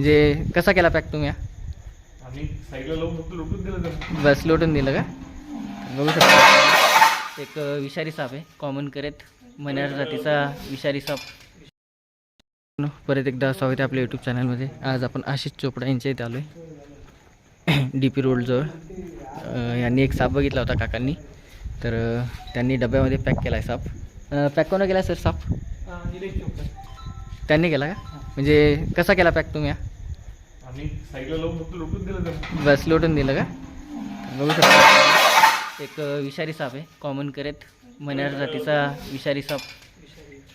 म्हणजे कसा केला पॅक तुम्ही? बस लोटून दिलं का? बघू शकता. एक विषारी साप आहे. कॉमन करेत. मन्यार जातीचा विषारी साप. परत एकदा स्वागत आहे आपल्या यूट्यूब चॅनलमध्ये आज आपण आशिष चोपडा यांच्या इथे आलो आहे डी पी रोडजवळ यांनी एक साप बघितला होता काकांनी. तर त्यांनी डब्यामध्ये पॅक केला आहे साप पॅक कोणा केला सर साप? त्यांनी केला का? म्हणजे कसा केला पॅक तुम्ही हा? साईडला लावून फक्त लुटून दिलं त्यांना बस लोटून दिलं का? बघू शकता. एक विषारी साप आहे. कॉमन करेत. मन्यार जातीचा विषारी साप.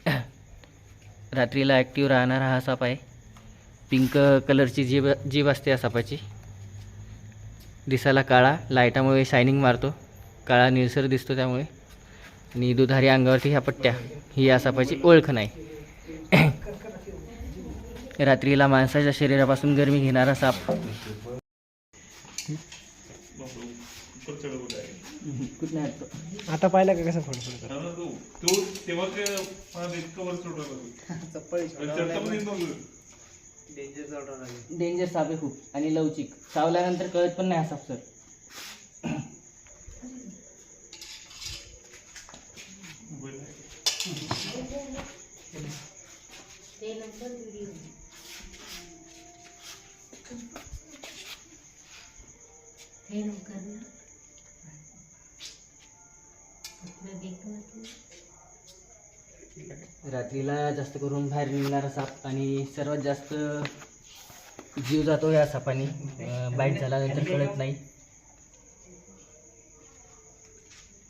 रात्रीला ॲक्टिव्ह राहणारा हा साप आहे. पिंक कलरची जीभ जीभ असते या सापाची. दिसायला काळा. लाईटामुळे शायनिंग मारतो. काळा निळसर दिसतो त्यामुळे. आणि दुधारी अंगावरती ह्या पट्ट्या. ही या सापाची ओळख नाही. रात्रीला माणसाच्या शरीरापासून गरमी घेणारा साप. आता पाहिलं का कसं फडफड हा तो तो ते डेंजर साप आहे खूप. आणि लवचिक. चावल्यानंतर कळत पण नाही हा साप सर रात्रीला जास्त करून बाहेर निघणारा साप आणि सर्वात जास्त जीव जातो या सापाने. बाईट झाल्यानंतर कळत नाही.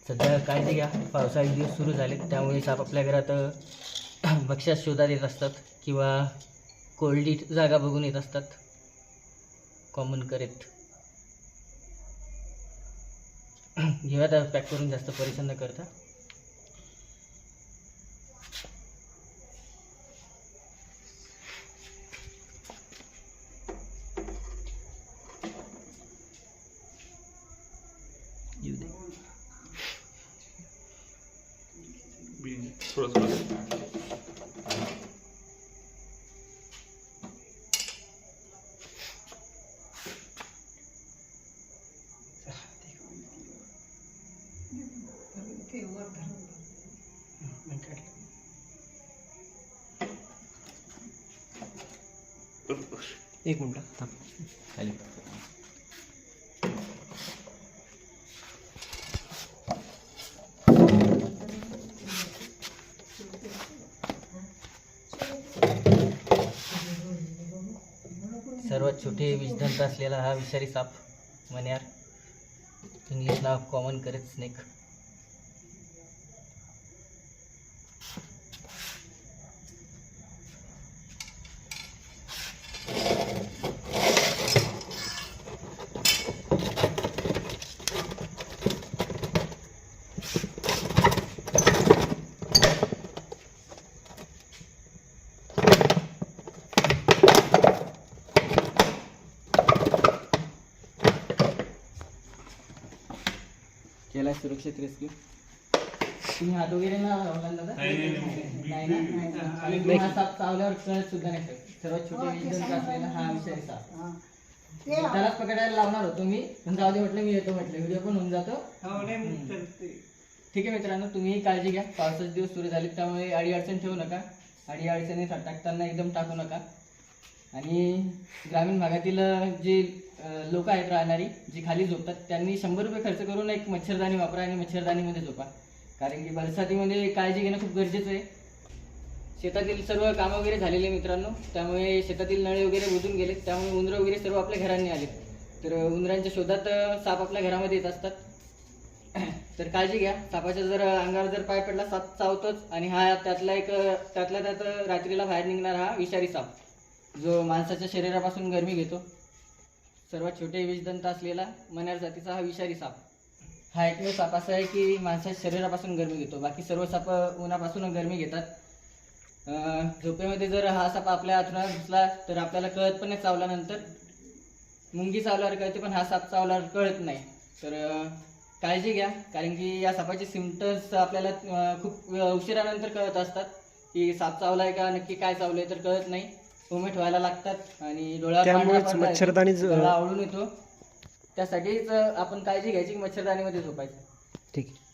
सध्या काळजी घ्या. पावसाळी दिवस सुरू झाले त्यामुळे साप आपल्या घरात अं, भक्ष्यात शोधात येत असतात किंवा कोल्डी जागा बघून येत असतात. कॉमन करेत. घेऊया त्या पॅक करून जास्त परेशान न करता. येऊ एक मिनटं थांब. खाली. सर्वात छोटे विषदंत असलेला हा विषारी साप मन्यार इंग्लिश नाव कॉमन करत स्नेक केला सुरक्षित रेस्क्यू. तुम्ही हात वगैरे ना लावला ना दादा? नाही, ना? आणि हा साप चावल्यावर कळत सुद्धा नाही. सर. सर्वात छोटे विषदंत असलेला हा विषारी साप. त्यालाच पकडायला लावणार होतो मी. पण जाऊ दे म्हटलं मी येतो म्हटलं. व्हिडिओ पण होऊन जातो. ठीक आहे मित्रांनो तुम्ही काळजी घ्या. पावसाचे दिवस सुरू झाले त्यामुळे अडी अडचण ठेवू नका. अडी अडचणी टाकताना एकदम टाकू नका. आणि ग्रामीण भागातील जे लोक आहेत राहणारी जी खाली झोपतात त्यांनी शंभर रुपये खर्च करून एक मच्छरदाणी वापरा आणि मच्छरदाणीमध्ये झोपा. कारण की बरसातीमध्ये काळजी घेणं खूप गरजेचं आहे. शेतातील सर्व कामं वगैरे झालेले मित्रांनो. त्यामुळे शेतातील नळे वगैरे बुजून गेले त्यामुळे उंदरं वगैरे सर्व आपल्या घरांनी आले तर उंदरांच्या शोधात साप आपल्या घरामध्ये येत असतात. तर काळजी घ्या. सापाच्या जर अंगावर जर पाय पडला साप चावतोच. आणि हा त्यातला एक त्यातला त्यात रात्रीला बाहेर निघणारा हा विषारी साप. जो माणसाच्या शरीरापासून गरमी घेतो सर्वात छोटे विषदंत असलेला मन्यार जातीचा हा विषारी साप. हा एकमेव साप असा आहे की माणसाच्या शरीरापासून गरमी घेतो. बाकी सर्व साप उन्हापासून गरमी घेतात. झोपेमध्ये जर हा साप आपल्या हातून घुसला तर आपल्याला कळत पण नाही चावल्यानंतर. मुंगी चावल्यावर कळते पण हा साप चावल्यावर कळत नाही. तर काळजी घ्या. कारण की या सापाचे सिमटम्स आपल्याला खूप उशिरानंतर कळत असतात की साप चावला आहे का नक्की काय चावलं आहे तर कळत नाही. उमेट व्हायला लागतात आणि त्यामुळेच मच्छरदाणी ज- डोळा आवळून येतो. त्यासाठीच आपण काळजी घ्यायची की मच्छरदाणीमध्ये झोपायचं. ठीक आहे.